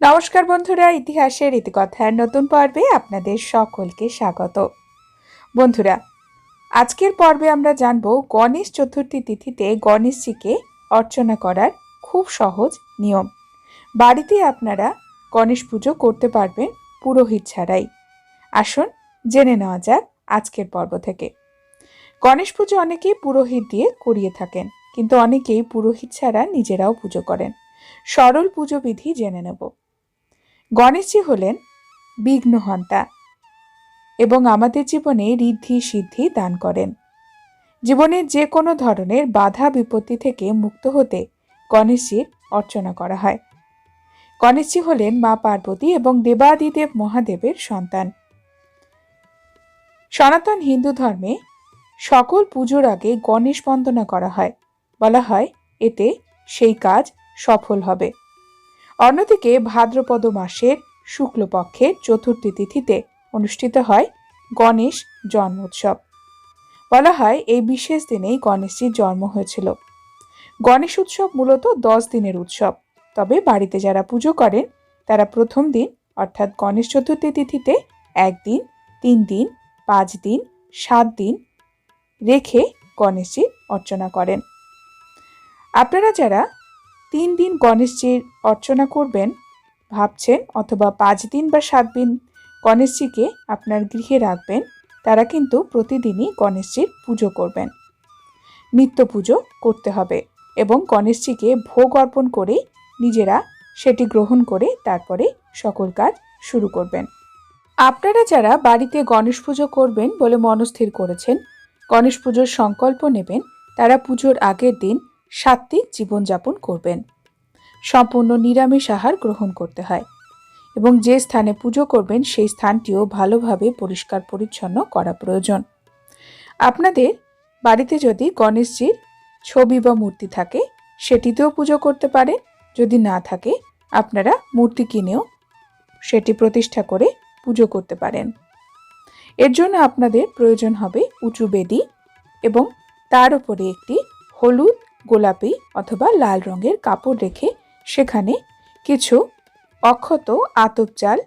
নমস্কার বন্ধুরা, ইতিহাসের ইতিকথার নতুন পর্বে আপনাদের সকলকে স্বাগত। বন্ধুরা, আজকের পর্বে আমরা জানব গণেশ চতুর্থী তিথিতে গণেশজিকে অর্চনা করার খুব সহজ নিয়ম। বাড়িতে আপনারা গণেশ পুজো করতে পারবেন পুরোহিত ছাড়াই। আসুন জেনে নেওয়া যাক আজকের পর্ব থেকে। গণেশ পুজো অনেকেই পুরোহিত দিয়ে করিয়ে থাকেন, কিন্তু অনেকেই পুরোহিত ছাড়া নিজেরাও পুজো করেন। সরল পুজো বিধি জেনে নেব। গণেশজি হলেন বিঘ্নহন্তা এবং আমাদের জীবনে ঋদ্ধি সিদ্ধি দান করেন। জীবনের যে কোনো ধরনের বাধা বিপত্তি থেকে মুক্ত হতে গণেশজির অর্চনা করা হয়। গণেশজি হলেন মা পার্বতী এবং দেবাদিদেব মহাদেবের সন্তান। সনাতন হিন্দু ধর্মে সকল পুজোর আগে গণেশ বন্দনা করা হয়। বলা হয়, এতে সেই কাজ সফল হবে। অন্যদিকে ভাদ্রপদ মাসের শুক্লপক্ষের চতুর্থী তিথিতে অনুষ্ঠিত হয় গণেশ জন্মোৎসব। বলা হয় এই বিশেষ দিনেই গণেশজির জন্ম হয়েছিল। গণেশ উৎসব মূলত দশ দিনের উৎসব। তবে বাড়িতে যারা পুজো করেন, তারা প্রথম দিন, অর্থাৎ গণেশ চতুর্থী তিথিতে একদিন, তিন দিন, পাঁচ দিন, সাত দিন রেখে গণেশজির অর্চনা করেন। আপনারা যারা তিন দিন গণেশজির অর্চনা করবেন, ভাবছেন, অথবা পাঁচ দিন বা সাত দিন গণেশজিকে আপনার গৃহে রাখবেন, তারা কিন্তু প্রতিদিনই গণেশজির পুজো করবেন। নিত্য পুজো করতে হবে এবং গণেশজিকে ভোগ অর্পণ করে নিজেরা সেটি গ্রহণ করে তারপরে সকল কাজ শুরু করবেন। আপনারা যারা বাড়িতে গণেশ পুজো করবেন বলে মনস্থির করেছেন, গণেশ পুজোর সংকল্প নেবেন, তারা পুজোর আগের দিন সাত্ত্বিক জীবনযাপন করবেন। সম্পূর্ণ নিরামিষ আহার গ্রহণ করতে হয় এবং যে স্থানে পুজো করবেন সেই স্থানটিও ভালোভাবে পরিষ্কার পরিচ্ছন্ন করা প্রয়োজন। আপনাদের বাড়িতে যদি গণেশজির ছবি বা মূর্তি থাকে, সেটিতেও পুজো করতে পারেন। যদি না থাকে, আপনারা মূর্তি কিনেও সেটি প্রতিষ্ঠা করে পুজো করতে পারেন। এর জন্য আপনাদের প্রয়োজন হবে উঁচু বেদি এবং তার উপরে একটি হলুদ গোলাপি অথবা লাল রঙের কাপড় রেখে সেখানে কিছু অক্ষত আতপ চাল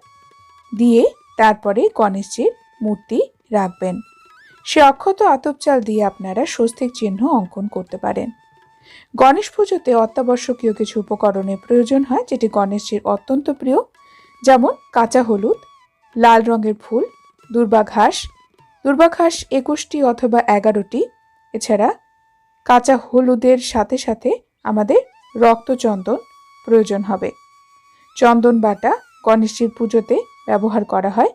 দিয়ে তারপরে গণেশজির মূর্তি রাখবেন। সে অক্ষত আতপ চাল দিয়ে আপনারা স্বস্তিক চিহ্ন অঙ্কন করতে পারেন। গণেশ পুজোতে অত্যাবশ্যকীয় কিছু উপকরণের প্রয়োজন হয়, যেটি গণেশজির অত্যন্ত প্রিয়, যেমন কাঁচা হলুদ, লাল রঙের ফুল দুর্বা ঘাস দুর্বা ঘাস একুশটি অথবা এগারোটি, এছাড়া কাঁচা হলুদের সাথে সাথে আমাদের রক্তচন্দন প্রয়োজন হবে। চন্দন বাটা গণেশজির পুজোতে ব্যবহার করা হয়।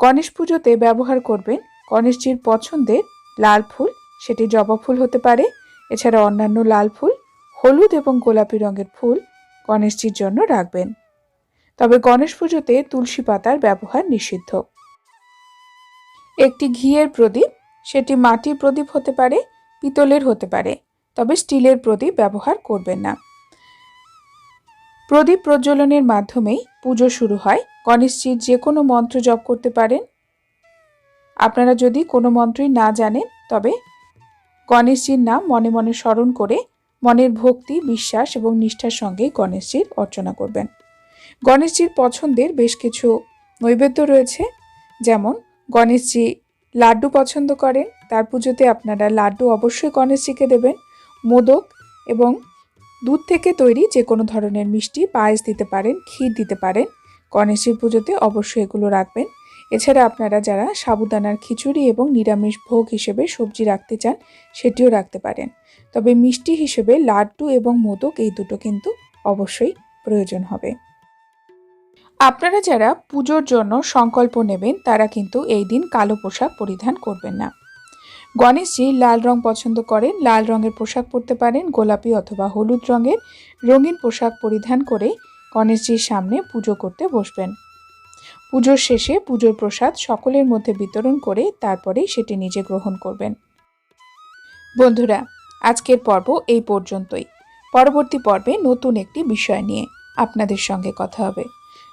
গণেশ পুজোতে ব্যবহার করবেন গণেশজির পছন্দের লাল ফুল, সেটি জবা ফুল হতে পারে। এছাড়া অন্যান্য লাল ফুল, হলুদ এবং গোলাপি রঙের ফুল গণেশজির জন্য রাখবেন। তবে গণেশ পুজোতে তুলসী পাতার ব্যবহার নিষিদ্ধ। একটি ঘিয়ের প্রদীপ, সেটি মাটির প্রদীপ হতে পারে। পিতলের হতে পারে, তবে স্টিলের প্রদীপ ব্যবহার করবেন না। প্রদীপ প্রজ্বলনের মাধ্যমেই পুজো শুরু হয়। গণেশজির যে কোনো মন্ত্র জপ করতে পারেন। আপনারা যদি কোনো মন্ত্রই না জানেন, তবে গণেশজির নাম মনে মনে স্মরণ করে মনের ভক্তি, বিশ্বাস এবং নিষ্ঠার সঙ্গে গণেশজির অর্চনা করবেন। গণেশজির পছন্দের বেশ কিছু নৈবেদ্য রয়েছে। যেমন গণেশজি লাড্ডু পছন্দ করেন, তার পুজোতে আপনারা লাড্ডু অবশ্যই গণেশজিকে দেবেন, মোদক এবং দুধ থেকে তৈরি যে কোনো ধরনের মিষ্টি, পায়েস দিতে পারেন, ক্ষীর দিতে পারেন, গণেশের পুজোতে অবশ্যই এগুলো রাখবেন। এছাড়া আপনারা যারা সাবুদানার খিচুড়ি এবং নিরামিষ ভোগ হিসেবে সবজি রাখতে চান, সেটিও রাখতে পারেন। তবে মিষ্টি হিসেবে লাড্ডু এবং মোদক এই দুটো কিন্তু অবশ্যই প্রয়োজন হবে। আপনারা যারা পুজোর জন্য সংকল্প নেবেন, তারা কিন্তু এই দিন কালো পোশাক পরিধান করবেন না। গণেশজি লাল রং পছন্দ করেন, লাল রঙের পোশাক পরতে পারেন, গোলাপি অথবা হলুদ রঙের রঙিন পোশাক পরিধান করে গণেশজির সামনে পুজো করতে বসবেন। পুজোর শেষে পুজোর প্রসাদ সকলের মধ্যে বিতরণ করে তারপরেই সেটি নিজে গ্রহণ করবেন। বন্ধুরা, আজকের পর্ব এই পর্যন্তই। পরবর্তী পর্বে নতুন একটি বিষয় নিয়ে আপনাদের সঙ্গে কথা হবে।